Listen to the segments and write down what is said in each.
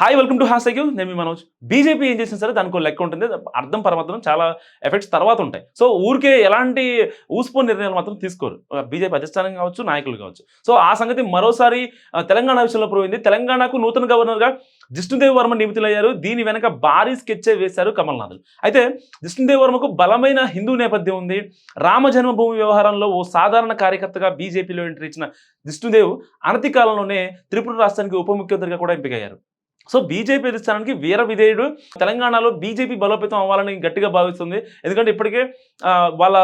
Hi welcome to has you నేను మీ Manoj. BJP ఏం చేసినా సరే దానికి లెక్క ఉంటుంది. అర్థం పరమార్థం చాలా ఎఫెక్ట్స్ తర్వాత ఉంటాయి. సో ఊరికే ఎలాంటి ఊసిపోని నిర్ణయాలు మాత్రం తీసుకోరు. బీజేపీ అధిష్టానం కావచ్చు నాయకులు కావచ్చు. సో ఆ సంగతి మరోసారి తెలంగాణ విషయంలో పోయింది తెలంగాణకు నూతన గవర్నర్గా జిష్ణుదేవ్ వర్మ నియమితులయ్యారు దీని వెనక భారీ స్కెచ్చే వేశారు కమల్నాథులు. అయితే జిష్ణుదేవ్ వర్మకు బలమైన హిందూ నేపథ్యం ఉంది. రామ జన్మభూమి వ్యవహారంలో ఓ సాధారణ కార్యకర్తగా బీజేపీలో ఎంట్రీ ఇచ్చిన జిష్ణుదేవ్ అనతి కాలంలోనే త్రిపుర రాష్ట్రానికి ఉప ముఖ్యమంత్రిగా కూడా ఎంపికయ్యారు. సో బీజేపీ అధిష్టానానికి వీర విధేయుడు. తెలంగాణలో బీజేపీ బలోపేతం అవ్వాలని గట్టిగా భావిస్తుంది. ఎందుకంటే ఇప్పటికే వాళ్ళ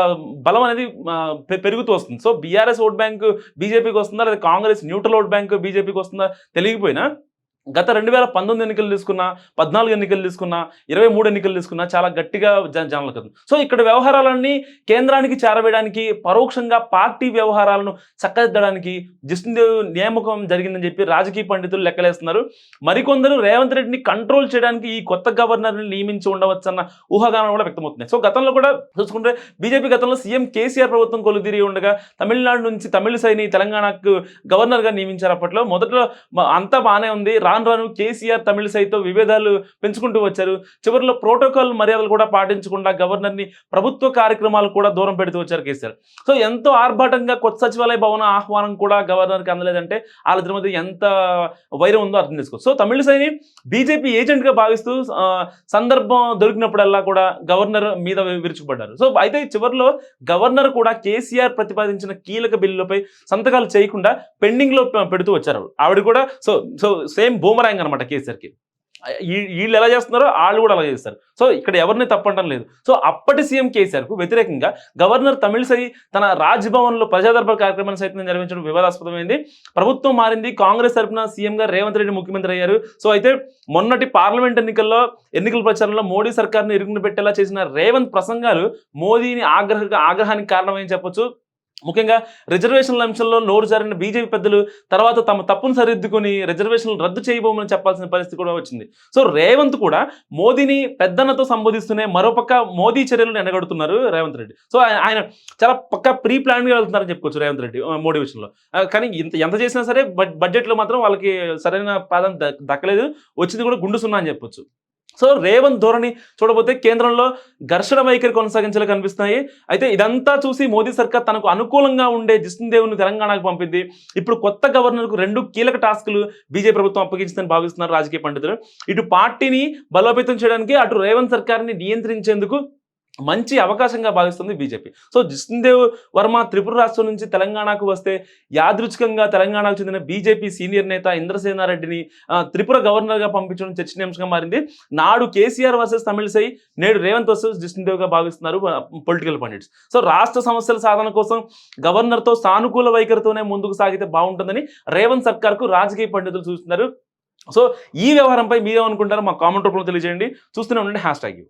బలం అనేది పెరుగుతూ వస్తుంది. సో బీఆర్ఎస్ ఓట్ బ్యాంక్ బీజేపీకి వస్తుందా లేదా కాంగ్రెస్ న్యూట్రల్ ఓట్ బ్యాంక్ బీజేపీకి వస్తుందా తెలియకపోయినా గత రెండు వేల పంతొమ్మిది ఎన్నికలు తీసుకున్నా పద్నాలుగు ఎన్నికలు తీసుకున్నా ఇరవై మూడు ఎన్నికలు తీసుకున్నా చాలా గట్టిగా జన జనాలకు ఉంది. సో ఇక్కడ వ్యవహారాలన్నీ కేంద్రానికి చేరవేయడానికి పరోక్షంగా పార్టీ వ్యవహారాలను చక్కదిద్దడానికి జిష్ణుదేవ్ నియామకం జరిగిందని చెప్పి రాజకీయ పండితులు లెక్కలేస్తున్నారు. మరికొందరు రేవంత్ రెడ్డిని కంట్రోల్ చేయడానికి ఈ కొత్త గవర్నర్ని నియమించి ఉండవచ్చన్న ఊహాగానం కూడా వ్యక్తమవుతున్నాయి. సో గతంలో కూడా చూసుకుంటే బీజేపీ గతంలో సీఎం కేసీఆర్ ప్రభుత్వం కొలుదిరి ఉండగా తమిళనాడు నుంచి తమిళ సైని తెలంగాణకు గవర్నర్గా నియమించారు అప్పట్లో. మొదట్లో అంతా బాగానే ఉంది. రాను రాను కేసీఆర్ తమిళ సైతం విభేదాలు పెంచుకుంటూ వచ్చారు. చివరిలో ప్రోటోకాల్ మర్యాదలు కూడా పాటించకుండా గవర్నర్ని ప్రభుత్వ కార్యక్రమాలు కూడా దూరం పెడుతూ వచ్చారు కేసీఆర్. సో ఎంతో ఆర్భాటంగా కొత్త సచివాలయ భవన ఆహ్వానం కూడా గవర్నర్కి అందలేదంటే వాళ్ళిద్దరి మధ్య ఎంత వైరం ఉందో అర్థం చేసుకో. సో తమిళ సైని బీజేపీ ఏజెంట్గా భావిస్తూ సందర్భం దొరికినప్పుడల్లా కూడా గవర్నర్ మీద విరుచుకుపడ్డారు. సో అయితే చివరిలో గవర్నర్ కూడా కేసీఆర్ ప్రతిపాదించిన కీలక బిల్లులపై సంతకాలు చేయకుండా పెండింగ్లో పెడుతూ వచ్చారు. ఆవిడ కూడా సో సో సేమ్ బూమరాంగ్ అనమాట కేసీఆర్కి వీళ్ళు ఎలా చేస్తున్నారో వాళ్ళు కూడా అలా చేస్తారు. సో ఇక్కడ ఎవరిని తప్పంటం లేదు. సో అప్పటి సీఎం కేసీఆర్కు వ్యతిరేకంగా గవర్నర్ తమిళసై తన రాజ్భవన్లో ప్రజాదర్బార్ కార్యక్రమాన్ని సైతం నిర్వహించడం వివాదాస్పదమైంది ప్రభుత్వం మారింది. కాంగ్రెస్ తరఫున సీఎంగా రేవంత్ రెడ్డి ముఖ్యమంత్రి అయ్యారు. సో అయితే మొన్నటి పార్లమెంట్ ఎన్నికల్లో ఎన్నికల ప్రచారంలో మోడీ సర్కార్ని ఇరుగున పెట్టేలా చేసిన రేవంత్ ప్రసంగాలు మోదీని ఆగ్రహ ఆగ్రహానికి కారణమని చెప్పొచ్చు. ముఖ్యంగా రిజర్వేషన్ల అంశంలో నోరు జారిన బీజేపీ పెద్దలు తర్వాత తమ తప్పును సరిదిద్దుకొని రిజర్వేషన్లు రద్దు చేయబోమని చెప్పాల్సిన పరిస్థితి కూడా వచ్చింది. సో రేవంత్ కూడా మోదీని పెద్దన్నతో సంబోధిస్తూనే మరోపక్క మోదీ చర్యలను ఎండగడుతున్నారు రేవంత్ రెడ్డి. సో ఆయన- చాలా పక్క ప్రీ ప్లాన్గా వెళ్తున్నారని చెప్పుకోవచ్చు రేవంత్ రెడ్డి మోడీ విషయంలో. కానీ ఇంత ఎంత చేసినా సరే బడ్ బడ్జెట్లో మాత్రం వాళ్ళకి సరైన ప్రాధాన్యత దక్కలేదు. వచ్చింది కూడా గుండు సున్నా అని చెప్పొచ్చు. సో రేవంత్ ధోరణి చూడబోతే కేంద్రంలో ఘర్షణ వైఖరి కొనసాగించేలా కనిపిస్తున్నాయి. అయితే ఇదంతా చూసి మోదీ సర్కార్ తనకు అనుకూలంగా ఉండే జిష్ణుదేవ్ను తెలంగాణకు పంపింది. ఇప్పుడు కొత్త గవర్నర్కు రెండు కీలక టాస్కులు బీజేపీ ప్రభుత్వం అప్పగించిందని భావిస్తున్నారు రాజకీయ పండితులు. ఇటు పార్టీని బలోపేతం చేయడానికి అటు రేవంత్ సర్కార్ని నియంత్రించేందుకు మంచి అవకాశంగా భావిస్తుంది బీజేపీ. సో జిష్ణుదేవ్ వర్మ త్రిపుర రాష్ట్రం నుంచి తెలంగాణకు వస్తే యాదృచ్ఛికంగా తెలంగాణకు చెందిన బీజేపీ సీనియర్ నేత ఇంద్రసేనారెడ్డిని త్రిపుర గవర్నర్గా పంపించడం చర్చనీయాంశంగా మారింది. నాడు కేసీఆర్ వర్సెస్ తమిళసై నేడు రేవంత్ వర్సెస్ జిష్ణుదేవ్గా భావిస్తున్నారు పొలిటికల్ పండిట్స్. సో రాష్ట్ర సమస్యల సాధన కోసం గవర్నర్తో సానుకూల వైఖరితోనే ముందుకు సాగితే బాగుంటుందని రేవంత్ సర్కార్కు రాజకీయ పండితులు చూస్తున్నారు సో ఈ వ్యవహారంపై మీరేమనుకుంటారో మా కామెంట్ రూపంలో తెలియజేయండి. చూస్తూనే ఉండండి హ్యాష్ ట్యాగ్ యూ.